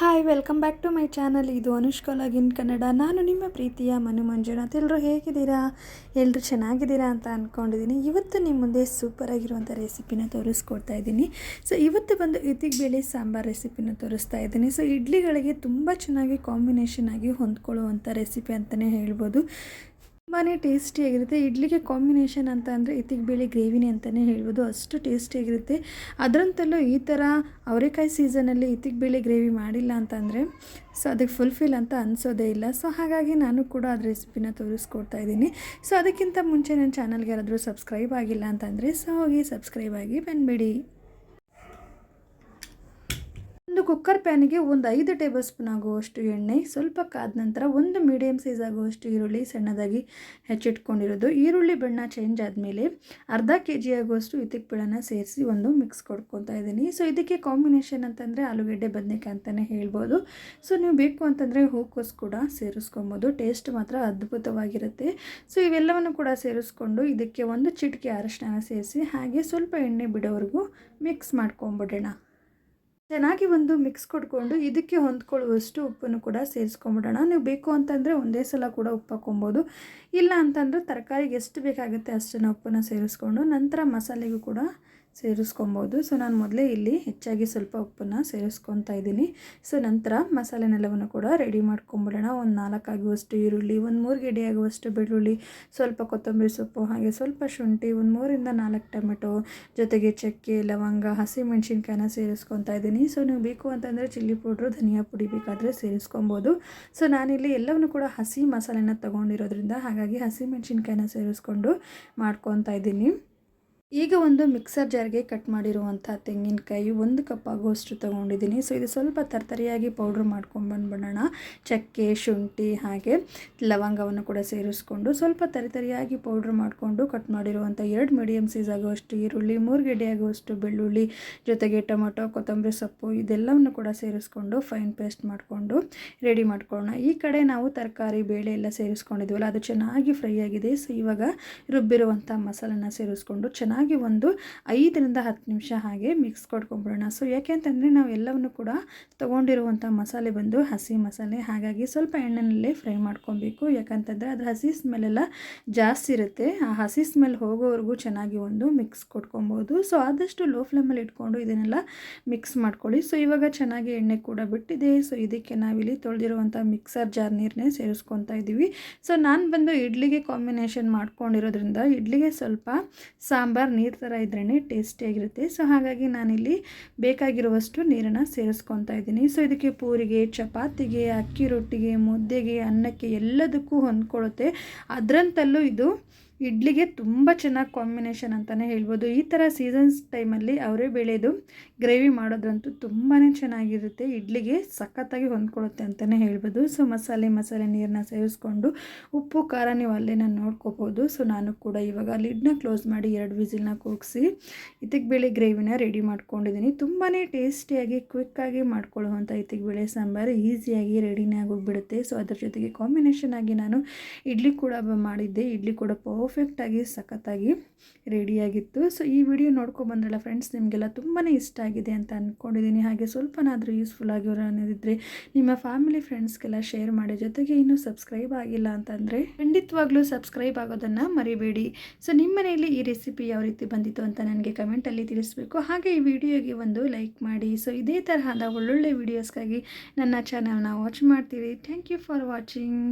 Hi welcome back to my channel ಇದು Anushka login Kannada. ನಾನು ನಿಮ್ಮ ಪ್ರೀತಿಯ ಮನು ಮಂಜುನಾಥ್. ಎಲ್ಲರೂ ಹೇಗಿದ್ದೀರಾ? ಎಲ್ಲರೂ ಚೆನ್ನಾಗಿದ್ದೀರಾ ಅಂತ ಅಂದ್ಕೊಂಡಿದ್ದೀನಿ ಇವತ್ತು ನಿಮ್ಮ ಮುಂದೆ ಸೂಪರ್ ಆಗಿರುವಂಥ ರೆಸಿಪಿನ ತೋರಿಸ್ಕೊಡ್ತಾ ಇದ್ದೀನಿ ಸೊ ಇವತ್ತು ಬಂದು ಇದಕ್ಕೆ ಬೇಳೆ ಸಾಂಬಾರ್ ರೆಸಿಪಿನ ತೋರಿಸ್ತಾ ಇದ್ದೀನಿ ಸೊ ಇಡ್ಲಿಗಳಿಗೆ ತುಂಬ ಚೆನ್ನಾಗಿ ಕಾಂಬಿನೇಷನ್ ಆಗಿ ಹೊಂದ್ಕೊಳ್ಳುವಂಥ ರೆಸಿಪಿ ಅಂತಲೇ ಹೇಳ್ಬೋದು. ತುಂಬಾ ಟೇಸ್ಟಿಯಾಗಿರುತ್ತೆ ಇಡ್ಲಿಗೆ ಕಾಂಬಿನೇಷನ್ ಅಂತ ಅಂದರೆ ಇತ್ತಿಗೆ ಬೇಳೆ ಗ್ರೇವಿನೇ ಅಂತಲೇ ಹೇಳ್ಬೋದು. ಅಷ್ಟು ಟೇಸ್ಟಿಯಾಗಿರುತ್ತೆ ಅದರಂತಲ್ಲೂ ಈ ಥರ ಅವರೆಕಾಯಿ ಸೀಸನಲ್ಲಿ ಇತ್ತಿಗೆ ಬೇಳೆ ಗ್ರೇವಿ ಮಾಡಿಲ್ಲ ಅಂತಂದರೆ ಸೊ ಅದಕ್ಕೆ ಫುಲ್ಫಿಲ್ ಅಂತ ಅನಿಸೋದೇ ಇಲ್ಲ. ಸೊ ಹಾಗಾಗಿ ನಾನು ಕೂಡ ಅದು ರೆಸಿಪಿನ ತೋರಿಸ್ಕೊಡ್ತಾ ಇದ್ದೀನಿ. ಸೊ ಅದಕ್ಕಿಂತ ಮುಂಚೆ ನನ್ನ ಚಾನಲ್ಗೆ ಯಾರಾದರೂ ಸಬ್ಸ್ಕ್ರೈಬ್ ಆಗಿಲ್ಲ ಅಂತಂದರೆ ಸೊ ಹೋಗಿ ಸಬ್ಸ್ಕ್ರೈಬ್ ಆಗಿ ಬಂದುಬಿಡಿ. ಒಂದು ಕುಕ್ಕರ್ ಪ್ಯಾನಿಗೆ ಒಂದು ಐದು ಟೇಬಲ್ ಸ್ಪೂನ್ ಆಗುವಷ್ಟು ಎಣ್ಣೆ, ಸ್ವಲ್ಪ ಕಾದ ನಂತರ ಒಂದು ಮೀಡಿಯಮ್ ಸೈಜ್ ಆಗುವಷ್ಟು ಈರುಳ್ಳಿ ಸಣ್ಣದಾಗಿ ಹೆಚ್ಚಿಟ್ಕೊಂಡಿರೋದು. ಈರುಳ್ಳಿ ಬಣ್ಣ ಚೇಂಜ್ ಆದಮೇಲೆ ಅರ್ಧ ಕೆ ಜಿ ಆಗುವಷ್ಟು ಇತಿಕ್ ಬೆಳನ ಸೇರಿಸಿ ಒಂದು ಮಿಕ್ಸ್ ಕೊಡ್ಕೊತಾ ಇದ್ದೀನಿ. ಸೊ, ಇದಕ್ಕೆ ಕಾಂಬಿನೇಷನ್ ಅಂತಂದರೆ ಆಲೂಗಡ್ಡೆ, ಬದನೆಕಾಯಿ ಅಂತಲೇ ಹೇಳ್ಬೋದು. ಸೊ, ನೀವು ಬೇಕು ಅಂತಂದರೆ ಹೂಕೋಸ್ ಕೂಡ ಸೇರಿಸ್ಕೊಬೋದು. ಟೇಸ್ಟ್ ಮಾತ್ರ ಅದ್ಭುತವಾಗಿರುತ್ತೆ. ಸೊ, ಇವೆಲ್ಲವನ್ನು ಕೂಡ ಸೇರಿಸ್ಕೊಂಡು ಇದಕ್ಕೆ ಒಂದು ಚಿಟಿಕೆ ಅರಶಿನ ಸೇರಿಸಿ ಹಾಗೆ ಸ್ವಲ್ಪ ಎಣ್ಣೆ ಬಿಡೋವರೆಗೂ ಮಿಕ್ಸ್ ಮಾಡ್ಕೊಂಬಿಡೋಣ. ಚೆನ್ನಾಗಿ ಒಂದು ಮಿಕ್ಸ್ ಕೊಟ್ಕೊಂಡು ಇದಕ್ಕೆ ಹೊಂದ್ಕೊಳ್ಳುವಷ್ಟು ಉಪ್ಪನ್ನು ಕೂಡ ಸೇರಿಸ್ಕೊಂಬಿಡೋಣ. ನೀವು ಬೇಕು ಅಂತಂದರೆ ಒಂದೇ ಸಲ ಕೂಡ ಉಪ್ಪು ಹಾಕೊಬೋದು ಇಲ್ಲ ಅಂತಂದರೆ ತರಕಾರಿಗೆ ಎಷ್ಟು ಬೇಕಾಗುತ್ತೆ ಅಷ್ಟನ್ನು ಉಪ್ಪನ್ನು ಸೇರಿಸ್ಕೊಂಡು ನಂತರ ಮಸಾಲೆಗೂ ಕೂಡ ಸೇರಿಸ್ಕೊಬೋದು. ಸೊ ನಾನು ಮೊದಲೇ ಇಲ್ಲಿ ಹೆಚ್ಚಾಗಿ ಸ್ವಲ್ಪ ಉಪ್ಪನ್ನು ಸೇರಿಸ್ಕೊತಾ ಇದ್ದೀನಿ. ಸೊ ನಂತರ ಮಸಾಲೆನೆಲ್ಲವನ್ನು ಕೂಡ ರೆಡಿ ಮಾಡ್ಕೊಂಬಿಡೋಣ. ಒಂದು ನಾಲ್ಕು ಆಗುವಷ್ಟು ಈರುಳ್ಳಿ, ಒಂದು ಮೂರು ಗಿಡಿ ಆಗುವಷ್ಟು ಬೆಳ್ಳುಳ್ಳಿ, ಸ್ವಲ್ಪ ಕೊತ್ತಂಬರಿ ಸೊಪ್ಪು, ಹಾಗೆ ಸ್ವಲ್ಪ ಶುಂಠಿ, ಒಂದು ಮೂರಿಂದ ನಾಲ್ಕು ಟೊಮೆಟೊ, ಜೊತೆಗೆ ಚಕ್ಕೆ, ಲವಂಗ ಹಸಿ ಮೆಣಸಿನ್ಕಾಯಿನ ಸೇರಿಸ್ಕೊತಾ ಇದ್ದೀನಿ. ಸೊ ನೀವು ಬೇಕು ಅಂತಂದರೆ ಚಿಲ್ಲಿ ಪೌಡ್ರು, ಧನಿಯಾ ಪುಡಿ ಬೇಕಾದರೆ ಸೇರಿಸ್ಕೊಬೋದು. ಸೊ ನಾನಿಲ್ಲಿ ಎಲ್ಲವನ್ನು ಕೂಡ ಹಸಿ ಮಸಾಲೆನ ತೊಗೊಂಡಿರೋದ್ರಿಂದ ಹಾಗಾಗಿ ಹಸಿ ಮೆಣಸಿನ್ಕಾಯಿನ ಸೇರಿಸ್ಕೊಂಡು ಮಾಡ್ಕೊತಾ ಇದ್ದೀನಿ. ಈಗ ಒಂದು ಮಿಕ್ಸರ್ ಜಾರ್ಗೆ ಕಟ್ ಮಾಡಿರುವಂಥ ತೆಂಗಿನಕಾಯಿ ಒಂದು ಕಪ್ ಆಗುವಷ್ಟು ತೊಗೊಂಡಿದ್ದೀನಿ. ಸೊ, ಇದು ಸ್ವಲ್ಪ ತರ್ತರಿಯಾಗಿ ಪೌಡ್ರ್ ಮಾಡ್ಕೊಂಡು ಬಂದ್ಬಿಡೋಣ. ಚಕ್ಕೆ, ಶುಂಠಿ ಹಾಗೆ ಲವಂಗವನ್ನು ಕೂಡ ಸೇರಿಸ್ಕೊಂಡು ಸ್ವಲ್ಪ ತರಿತರಿಯಾಗಿ ಪೌಡ್ರ್ ಮಾಡಿಕೊಂಡು ಕಟ್ ಮಾಡಿರುವಂಥ ಎರಡು ಮೀಡಿಯಮ್ ಸೈಜ್ ಆಗುವಷ್ಟು ಈರುಳ್ಳಿ, ಮೂರು ಗೆಡ್ಡೆ ಆಗುವಷ್ಟು ಬೆಳ್ಳುಳ್ಳಿ, ಜೊತೆಗೆ ಟೊಮೊಟೊ, ಕೊತ್ತಂಬರಿ ಸೊಪ್ಪು ಇದೆಲ್ಲವನ್ನು ಕೂಡ ಸೇರಿಸ್ಕೊಂಡು ಫೈನ್ ಪೇಸ್ಟ್ ಮಾಡಿಕೊಂಡು ರೆಡಿ ಮಾಡ್ಕೊಳ್ಳೋಣ. ಈ ಕಡೆ ನಾವು ತರಕಾರಿ, ಬೇಳೆ ಎಲ್ಲ ಸೇರಿಸ್ಕೊಂಡಿದ್ವಲ್ಲ, ಅದು ಚೆನ್ನಾಗಿ ಫ್ರೈ ಆಗಿದೆ. ಸೊ, ಇವಾಗ ರುಬ್ಬಿರುವಂಥ ಮಸಾಲನ್ನ ಸೇರಿಸ್ಕೊಂಡು ಚೆನ್ನಾಗಿ ಚೆನ್ನಾಗಿ ಒಂದು ಐದರಿಂದ ಹತ್ತು ನಿಮಿಷ ಹಾಗೆ ಮಿಕ್ಸ್ ಕೊಡ್ಕೊಂಬಿಡೋಣ. ಸೊ ಯಾಕೆಂತಂದರೆ ನಾವು ಎಲ್ಲವನ್ನು ಕೂಡ ತೊಗೊಂಡಿರುವಂಥ ಮಸಾಲೆ ಬಂದು ಹಸಿ ಮಸಾಲೆ, ಹಾಗಾಗಿ ಸ್ವಲ್ಪ ಎಣ್ಣೆನಲ್ಲೇ ಫ್ರೈ ಮಾಡ್ಕೊಬೇಕು. ಯಾಕಂತಂದರೆ ಅದು ಹಸಿ ಸ್ಮೆಲ್ಲೆಲ್ಲ ಜಾಸ್ತಿ ಇರುತ್ತೆ. ಆ ಹಸಿ ಸ್ಮೆಲ್ ಹೋಗೋವರೆಗೂ ಚೆನ್ನಾಗಿ ಒಂದು ಮಿಕ್ಸ್ ಕೊಟ್ಕೊಬೋದು ಸೊ ಆದಷ್ಟು ಲೋ ಫ್ಲೇಮಲ್ಲಿ ಇಟ್ಕೊಂಡು ಇದನ್ನೆಲ್ಲ ಮಿಕ್ಸ್ ಮಾಡ್ಕೊಳ್ಳಿ. ಸೊ ಇವಾಗ ಚೆನ್ನಾಗಿ ಎಣ್ಣೆ ಕೂಡ ಬಿಟ್ಟಿದೆ. ಸೊ ಇದಕ್ಕೆ ನಾವಿಲ್ಲಿ ತೊಳೆದಿರುವಂಥ ಮಿಕ್ಸರ್ ಜಾರ್ ನೀರನ್ನೇ ಸೇರಿಸ್ಕೊತಾ ಇದ್ದೀವಿ. ಸೊ ನಾನು ಬಂದು ಇಡ್ಲಿಗೆ ಕಾಂಬಿನೇಷನ್ ಮಾಡ್ಕೊಂಡಿರೋದ್ರಿಂದ ಇಡ್ಲಿಗೆ ಸ್ವಲ್ಪ ಸಾಂಬಾರು ನೀರು ಥರ ಇದ್ರೇ ಟೇಸ್ಟಿಯಾಗಿರುತ್ತೆ ಸೊ ಹಾಗಾಗಿ ನಾನಿಲ್ಲಿ ಬೇಕಾಗಿರುವಷ್ಟು ನೀರನ್ನು ಸೇರಿಸ್ಕೊತಾ ಇದ್ದೀನಿ. ಸೊ ಇದಕ್ಕೆ ಪೂರಿಗೆ, ಚಪಾತಿಗೆ, ಅಕ್ಕಿ ರೊಟ್ಟಿಗೆ, ಮುದ್ದೆಗೆ, ಅನ್ನಕ್ಕೆ ಎಲ್ಲದಕ್ಕೂ ಹೊಂದ್ಕೊಳ್ಳುತ್ತೆ. ಅದರಂತಲ್ಲೂ ಇದು ಇಡ್ಲಿಗೆ ತುಂಬ ಚೆನ್ನಾಗಿ ಕಾಂಬಿನೇಷನ್ ಅಂತಲೇ ಹೇಳ್ಬೋದು. ಈ ಥರ ಸೀಸನ್ಸ್ ಟೈಮಲ್ಲಿ ಅವರೇ ಬೆಳೆದು ಗ್ರೇವಿ ಮಾಡೋದ್ರಂತೂ ತುಂಬಾ ಚೆನ್ನಾಗಿರುತ್ತೆ. ಇಡ್ಲಿಗೆ ಸಖತ್ತಾಗಿ ಹೊಂದ್ಕೊಳ್ಳುತ್ತೆ ಅಂತಲೇ ಹೇಳ್ಬೋದು. ಸೊ ಮಸಾಲೆ ಮಸಾಲೆ ನೀರನ್ನ ಸೇವಿಸ್ಕೊಂಡು ಉಪ್ಪು, ಖಾರ ನೀವು ಅಲ್ಲೇ ನಾನು ನೋಡ್ಕೋಬೋದು. ಸೊ ನಾನು ಕೂಡ ಇವಾಗ ಲಿಡ್ನ ಕ್ಲೋಸ್ ಮಾಡಿ ಎರಡು ವಿಸಿಲ್ನ ಕೂಗಿಸಿ ಇತ್ತಿಗೆ ಬೇಳೆ ಗ್ರೇವಿನ ರೆಡಿ ಮಾಡ್ಕೊಂಡಿದ್ದೀನಿ ತುಂಬಾ ಟೇಸ್ಟಿಯಾಗಿ ಕ್ವಿಕ್ಕಾಗಿ ಮಾಡ್ಕೊಳ್ಳುವಂಥ ಇತ್ತಿಗೆ ಬೇಳೆ ಸಾಂಬಾರು ಈಸಿಯಾಗಿ ರೆಡಿನೇ ಆಗೋಗ್ಬಿಡುತ್ತೆ ಸೊ ಅದ್ರ ಜೊತೆಗೆ ಕಾಂಬಿನೇಷನ್ ಆಗಿ ನಾನು ಇಡ್ಲಿ ಕೂಡ ಮಾಡಿದ್ದೆ. ಇಡ್ಲಿ ಕೂಡ ಪರ್ಫೆಕ್ಟಾಗಿ ಸಖತ್ತಾಗಿ ರೆಡಿಯಾಗಿತ್ತು ಸೊ ಈ ವಿಡಿಯೋ ನೋಡ್ಕೊಬಂದ್ರಲ್ಲ ಫ್ರೆಂಡ್ಸ್ ನಿಮಗೆಲ್ಲ ತುಂಬಾ ಇಷ್ಟ ಆಗಿದೆ ಅಂತ ಅಂದ್ಕೊಂಡಿದ್ದೀನಿ ಹಾಗೆ ಸ್ವಲ್ಪನಾದರೂ ಯೂಸ್ಫುಲ್ ಆಗಿರೋ ಅನ್ನೋದಿದ್ದರೆ ನಿಮ್ಮ ಫ್ಯಾಮಿಲಿ ಫ್ರೆಂಡ್ಸ್ಗೆಲ್ಲ ಶೇರ್ ಮಾಡಿ. ಜೊತೆಗೆ ಇನ್ನೂ ಸಬ್ಸ್ಕ್ರೈಬ್ ಆಗಿಲ್ಲ ಅಂತಂದರೆ ಖಂಡಿತವಾಗ್ಲೂ ಸಬ್ಸ್ಕ್ರೈಬ್ ಆಗೋದನ್ನು ಮರಿಬೇಡಿ. ಸೊ ನಿಮ್ಮ ಮನೆಯಲ್ಲಿ ಈ ರೆಸಿಪಿ ಯಾವ ರೀತಿ ಬಂದಿತ್ತು ಅಂತ ನನಗೆ ಕಮೆಂಟಲ್ಲಿ ತಿಳಿಸಬೇಕು. ಹಾಗೆ ಈ ವಿಡಿಯೋಗೆ ಒಂದು ಲೈಕ್ ಮಾಡಿ. ಸೊ ಇದೇ ತರಹದ ಒಳ್ಳೊಳ್ಳೆ ವಿಡಿಯೋಸ್ಗಾಗಿ ನನ್ನ ಚಾನಲ್ನ ವಾಚ್ ಮಾಡ್ತೀವಿ ಥ್ಯಾಂಕ್ ಯು ಫಾರ್ ವಾಚಿಂಗ್